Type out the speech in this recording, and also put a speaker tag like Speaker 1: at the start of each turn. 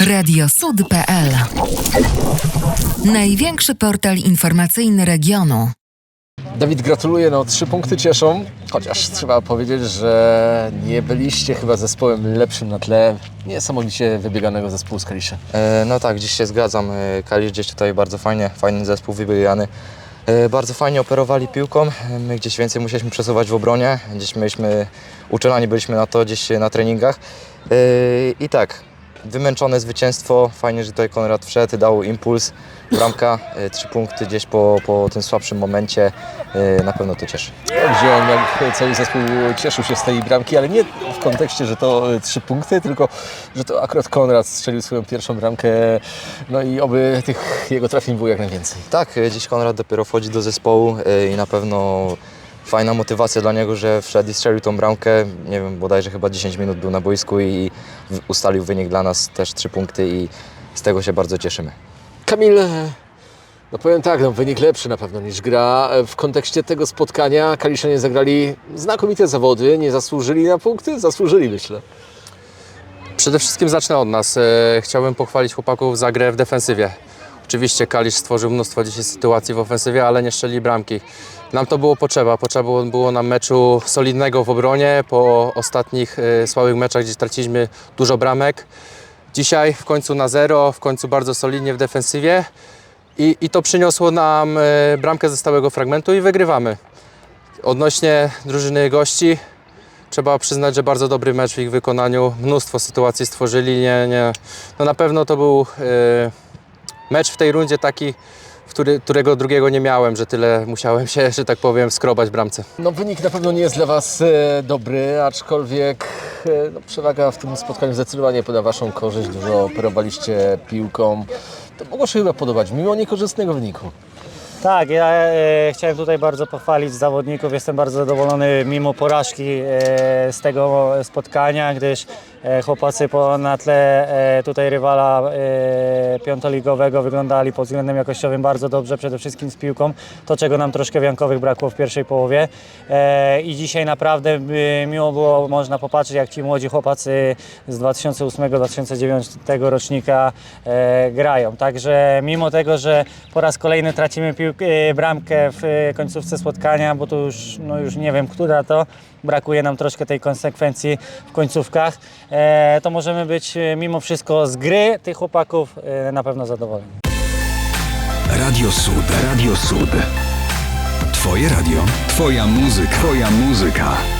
Speaker 1: Radiosud.pl Największy portal informacyjny regionu.
Speaker 2: Dawid, gratuluję, no trzy punkty cieszą, chociaż trzeba powiedzieć, że nie byliście chyba zespołem lepszym na tle niesamowicie wybieganego zespołu z Kaliszy.
Speaker 3: E, No tak, gdzieś się zgadzam. E, Kalisz gdzieś tutaj bardzo fajnie, fajny zespół wybiegany. E, Bardzo fajnie operowali piłką. E, My gdzieś więcej musieliśmy przesuwać w obronie. Gdzieś mieliśmy, uczulani byliśmy na to gdzieś na treningach. E, I tak, wymęczone zwycięstwo. Fajnie, że tutaj Konrad wszedł, dał impuls. Bramka, e, trzy punkty gdzieś po, po tym słabszym momencie. E, Na pewno to cieszy.
Speaker 2: Wziąłem, jak cały zespół cieszył się z tej bramki, ale nie w kontekście, że to e, trzy punkty, tylko że to akurat Konrad strzelił swoją pierwszą bramkę, no i oby tych jego trafień było jak najwięcej.
Speaker 3: Tak, dziś Konrad dopiero wchodzi do zespołu i na pewno fajna motywacja dla niego, że wszedł i strzelił tą bramkę. Nie wiem, bodajże chyba 10 minut był na boisku i ustalił wynik dla nas też 3 punkty i z tego się bardzo cieszymy.
Speaker 2: Kamil, no powiem tak, no wynik lepszy na pewno niż gra. W kontekście tego spotkania Kaliszanie zagrali znakomite zawody, nie zasłużyli na punkty? Zasłużyli myślę.
Speaker 4: Przede wszystkim zacznę od nas. E, Chciałbym pochwalić chłopaków za grę w defensywie. Oczywiście Kalisz stworzył mnóstwo dzisiaj sytuacji w ofensywie, ale nie szczeli bramki. Nam to było potrzeba. Potrzeba było, nam meczu solidnego w obronie po ostatnich e, słabych meczach, gdzie traciliśmy dużo bramek. Dzisiaj w końcu na zero, w końcu bardzo solidnie w defensywie i, i to przyniosło nam e, bramkę ze stałego fragmentu i wygrywamy. Odnośnie drużyny gości, Trzeba przyznać, że bardzo dobry mecz w ich wykonaniu. Mnóstwo sytuacji stworzyli. Nie, nie. No na pewno to był e, mecz w tej rundzie taki, który, którego drugiego nie miałem, że tyle musiałem się, że tak powiem, skrobać w bramce.
Speaker 2: No wynik na pewno nie jest dla Was e, dobry, aczkolwiek e, no, przewaga w tym spotkaniu zdecydowanie poda Waszą korzyść. Dużo operowaliście piłką. To mogło się chyba podobać, mimo niekorzystnego wyniku.
Speaker 5: Tak, ja e, chciałem tutaj bardzo pochwalić zawodników. Jestem bardzo zadowolony mimo porażki e, z tego spotkania, gdyż e, chłopacy po, na tle e, tutaj rywala e, piątoligowego wyglądali pod względem jakościowym bardzo dobrze, przede wszystkim z piłką. To, czego nam troszkę wiankowych brakło w pierwszej połowie. E, I dzisiaj naprawdę e, miło było można popatrzeć, jak ci młodzi chłopacy z 2008-2009 rocznika e, grają. Także mimo tego, że po raz kolejny tracimy piłkę, e, bramkę w e, końcówce spotkania, bo to już, no już nie wiem, która to, brakuje nam troszkę tej konsekwencji w końcówkach, e, to możemy być mimo wszystko z gry tych chłopaków na pewno zadowoleni.
Speaker 6: Radio Sud. Radio Sud. Twoje radio. Twoja muzyka. Twoja muzyka.